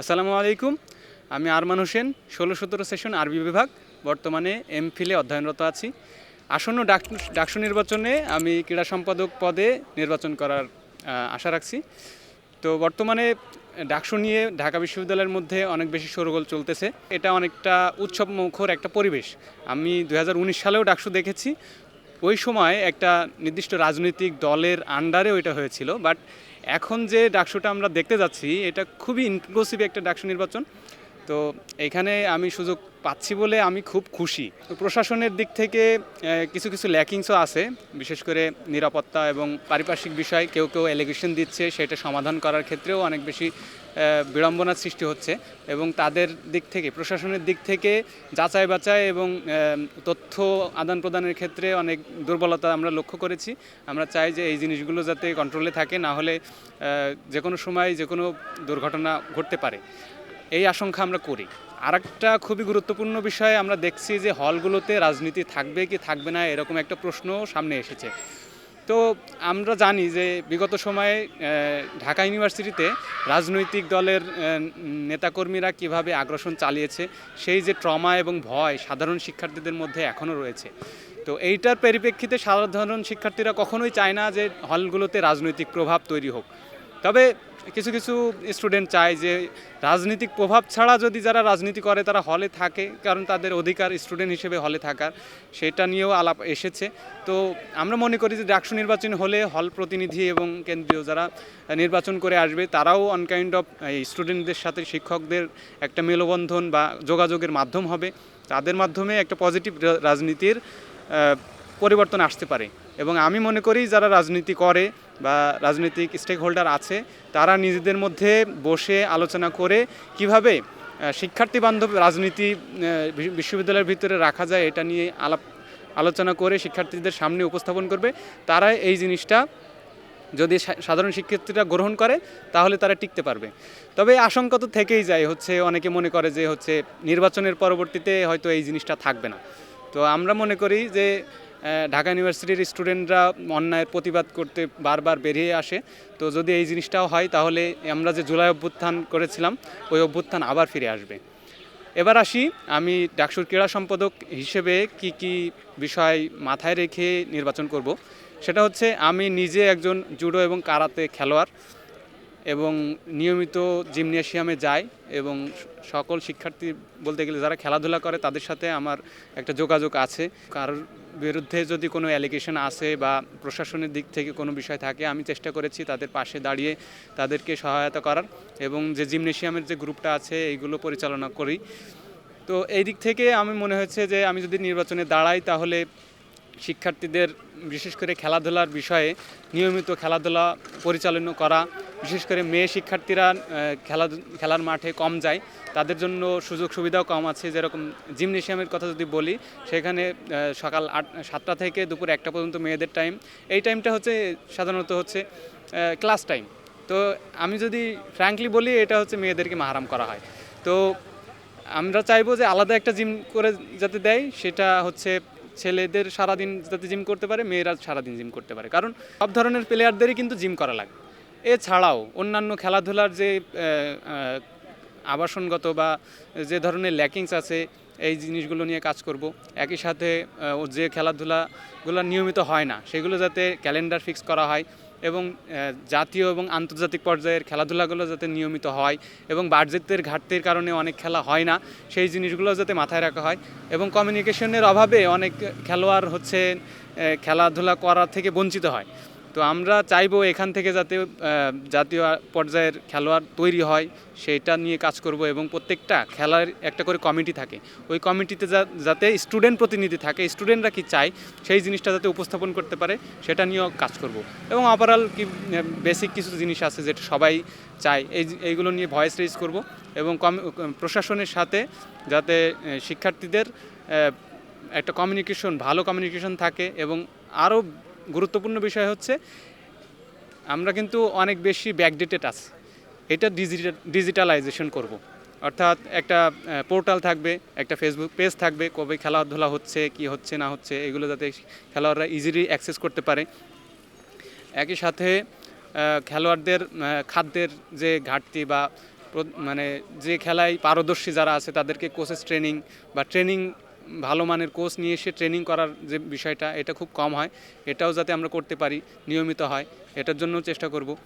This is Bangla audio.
আসসালামু আলাইকুম। আমি আরমান হোসেন ষোলো সতেরো সেশন আরবি বিভাগ, বর্তমানে এমফিলে অধ্যয়নরত আছি। আসন্ন ডাক ডাকসু নির্বাচনে আমি ক্রীড়া সম্পাদক পদে নির্বাচন করার আশা রাখছি। তো বর্তমানে ডাকসু নিয়ে ঢাকা বিশ্ববিদ্যালয়ের মধ্যে অনেক বেশি শোরগোল চলতেছে। এটা অনেকটা উৎসব মুখর একটা পরিবেশ। আমি দু হাজার উনিশ সালেও ডাকসু দেখেছি। ওই সময় একটা নির্দিষ্ট রাজনৈতিক দলের আন্ডারে ওইটা হয়েছিল বাট এখন যে ডাকসুটা আমরা দেখতে যাচ্ছি, এটা খুবই ইনক্লুসিভ একটা ডাকসু নির্বাচন। তো এখানে আমি সুযোগ পাচ্ছি বলে আমি খুব খুশি। প্রশাসনের দিক থেকে কিছু কিছু ল্যাকিংসও আছে, বিশেষ করে নিরাপত্তা এবং পারিপার্শ্বিক বিষয়, কেউ কেউ এলিগেশন দিচ্ছে, সেটা সমাধান করার ক্ষেত্রেও অনেক বেশি বিড়ম্বনার সৃষ্টি হচ্ছে এবং তাদের দিক থেকে, প্রশাসনের দিক থেকে যাচাই বাচাই এবং তথ্য আদান প্রদানের ক্ষেত্রে অনেক দুর্বলতা আমরা লক্ষ্য করেছি। আমরা চাই যে এই জিনিসগুলো যাতে কন্ট্রোলে থাকে, না হলে যে কোনো সময় যে কোনো দুর্ঘটনা ঘটতে পারে। এই আশঙ্কা আমরা করি। আরেকটা খুবই গুরুত্বপূর্ণ বিষয়, আমরা দেখছি যে হলগুলোতে রাজনীতি থাকবে কি থাকবে না এরকম একটা প্রশ্ন সামনে এসেছে। তো আমরা জানি যে বিগত সময়ে ঢাকা ইউনিভার্সিটিতে রাজনৈতিক দলের নেতাকর্মীরা কীভাবে আগ্রাসন চালিয়েছে, সেই যে ট্রমা এবং ভয় সাধারণ শিক্ষার্থীদের মধ্যে এখনও রয়েছে। তো এইটার পরিপ্রেক্ষিতে সাধারণ শিক্ষার্থীরা কখনোই চায় না যে হলগুলোতে রাজনৈতিক প্রভাব তৈরি হোক। তবে কিছু কিছু স্টুডেন্ট চায় যে রাজনৈতিক প্রভাব ছাড়া যদি যারা রাজনীতি করে, তারা হলে থাকে, কারণ তাদের অধিকার স্টুডেন্ট হিসেবে হলে থাকার, সেটা নিয়েও আলাপ এসেছে। তো আমরা মনে করি যে ডাকসু নির্বাচন হলে হল প্রতিনিধি এবং কেন্দ্রীয় যারা নির্বাচন করে আসবে, তারাও অনকাইন্ড অফ স্টুডেন্টদের সাথে শিক্ষকদের একটা মেলবন্ধন বা যোগাযোগের মাধ্যম হবে। তাদের মাধ্যমে একটা পজিটিভ রাজনীতির পরিবর্তন আসতে পারে। এবং আমি মনে করি যারা রাজনীতি করে বা রাজনৈতিক স্টেক হোল্ডার আছে, তারা নিজেদের মধ্যে বসে আলোচনা করে কীভাবে শিক্ষার্থী বান্ধব রাজনীতি বিশ্ববিদ্যালয়ের ভিতরে রাখা যায় এটা নিয়ে আলাপ, আলোচনা করে শিক্ষার্থীদের সামনে উপস্থাপন করবে। তারা এই জিনিসটা যদি সাধারণ শিক্ষার্থীরা গ্রহণ করে, তাহলে তারা টিকতে পারবে। তবে আশঙ্কা তো থেকেই যায়, হচ্ছে অনেকে মনে করে যে, হচ্ছে নির্বাচনের পরবর্তীতে হয়তো এই জিনিসটা থাকবে না। তো আমরা মনে করি যে ঢাকা ইউনিভার্সিটির স্টুডেন্টরা অন্যায়ের প্রতিবাদ করতে বারবার বেরিয়ে আসে। তো যদি এই জিনিসটাও হয়, তাহলে আমরা যে জুলাই অভ্যুত্থান করেছিলাম, ওই অভ্যুত্থান আবার ফিরে আসবে। এবার আসি, আমি ডাকসুর ক্রীড়া সম্পাদক হিসেবে কি কি বিষয় মাথায় রেখে নির্বাচন করব। সেটা হচ্ছে, আমি নিজে একজন জুডো এবং কারাতে খেলোয়াড়। এবং নিয়মিত জিমনেশিয়ামে যাই এবং সকল শিক্ষার্থী বলতে গেলে যারা খেলাধুলা করে তাদের সাথে আমার একটা যোগাযোগ আছে। কারোর বিরুদ্ধে যদি কোনো অ্যালিগেশন আসে বা প্রশাসনের দিক থেকে কোনো বিষয় থাকে, আমি চেষ্টা করেছি তাদের পাশে দাঁড়িয়ে তাদেরকে সহায়তা করার এবং যে জিমনেশিয়ামের যে গ্রুপটা আছে এইগুলো পরিচালনা করি। তো এই দিক থেকে আমি মনে হয়েছে যে আমি যদি নির্বাচনে দাঁড়াই তাহলে শিক্ষার্থীদের, বিশেষ করে খেলাধুলার বিষয়ে নিয়মিত খেলাধুলা পরিচালনা করা বিশেষ করে মেয়ে শিক্ষার্থীরা খেলা খেলার মাঠে কম যায়, তাদের জন্য সুযোগ সুবিধাও কম আছে। যেরকম জিমনেশিয়ামের কথা যদি বলি, সেখানে সকাল আট সাতটা থেকে দুপুর একটা পর্যন্ত মেয়েদের টাইম এই টাইমটা হচ্ছে, সাধারণত হচ্ছে ক্লাস টাইম তো আমি যদি ফ্র্যাঙ্কলি বলি, এটা হচ্ছে মেয়েদেরকে মাহারাম করা হয়। তো আমরা চাইব যে আলাদা একটা জিম করে যাতে দেয়, সেটা হচ্ছে ছেলেদের সারাদিন যাতে জিম করতে পারে, মেয়েরা সারাদিন জিম করতে পারে। কারণ সব ধরনের প্লেয়ারদেরই কিন্তু জিম করা লাগে। এছাড়াও অন্যান্য খেলাধুলার যে আবাসনগত বা যে ধরনের ল্যাকিংস আছে, এই জিনিসগুলো নিয়ে কাজ করব। একই সাথে যে খেলাধুলাগুলো নিয়মিত হয় না, সেগুলো যাতে ক্যালেন্ডার ফিক্স করা হয় এবং জাতীয় এবং আন্তর্জাতিক পর্যায়ের খেলাধুলাগুলো যাতে নিয়মিত হয় এবং বাজেটের ঘাটতির কারণে অনেক খেলা হয় না, সেই জিনিসগুলো যাতে মাথায় রাখা হয় এবং কমিউনিকেশনের অভাবে অনেক খেলোয়াড় হচ্ছে খেলাধুলা করা থেকে বঞ্চিত হয়। তো আমরা চাইব এখান থেকে যাতে জাতীয় পর্যায়ের খেলোয়াড় তৈরি হয়, সেটা নিয়ে কাজ করব এবং প্রত্যেকটা খেলার একটা করে কমিটি থাকে। ওই কমিটিতে যাতে স্টুডেন্ট প্রতিনিধি থাকে, স্টুডেন্টরা কি চায়, সেই জিনিসটা যাতে উপস্থাপন করতে পারে, সেটা নিয়েও কাজ করব। এবং ওভারঅল কি বেসিক কিছু জিনিস আছে যেটা সবাই চায়, এই, এইগুলো নিয়ে ভয়েস রেজ করব এবং কম, প্রশাসনের সাথে যাতে শিক্ষার্থীদের একটা কমিউনিকেশন ভালো কমিউনিকেশন থাকে এবং আরও গুরুত্বপূর্ণ বিষয় হচ্ছে, আমরা কিন্তু অনেক বেশি ব্যাকডেটেড আছি। এটা ডিজিটাল ডিজিটালাইজেশন করব। অর্থাৎ একটা পোর্টাল থাকবে, একটা ফেসবুক পেজ থাকবে, কবে খেলাধুলা হচ্ছে, কি হচ্ছে, না হচ্ছে, এগুলো যাতে খেলোয়াড়রা ইজিলি অ্যাক্সেস করতে পারে। একই সাথে খেলোয়াড়দের খাদ্যের যে ঘাটতি বা মানে যে খেলায় পারদর্শী যারা আছে, তাদেরকে কোচেস ট্রেনিং বা ট্রেনিং ভালো মানের কোচ নিয়ে এসে ট্রেনিং করার যে বিষয়টা, এটা খুব কম হয়। এটাও যাতে আমরা করতে পারি, নিয়মিত হয়, এটার জন্য চেষ্টা করব।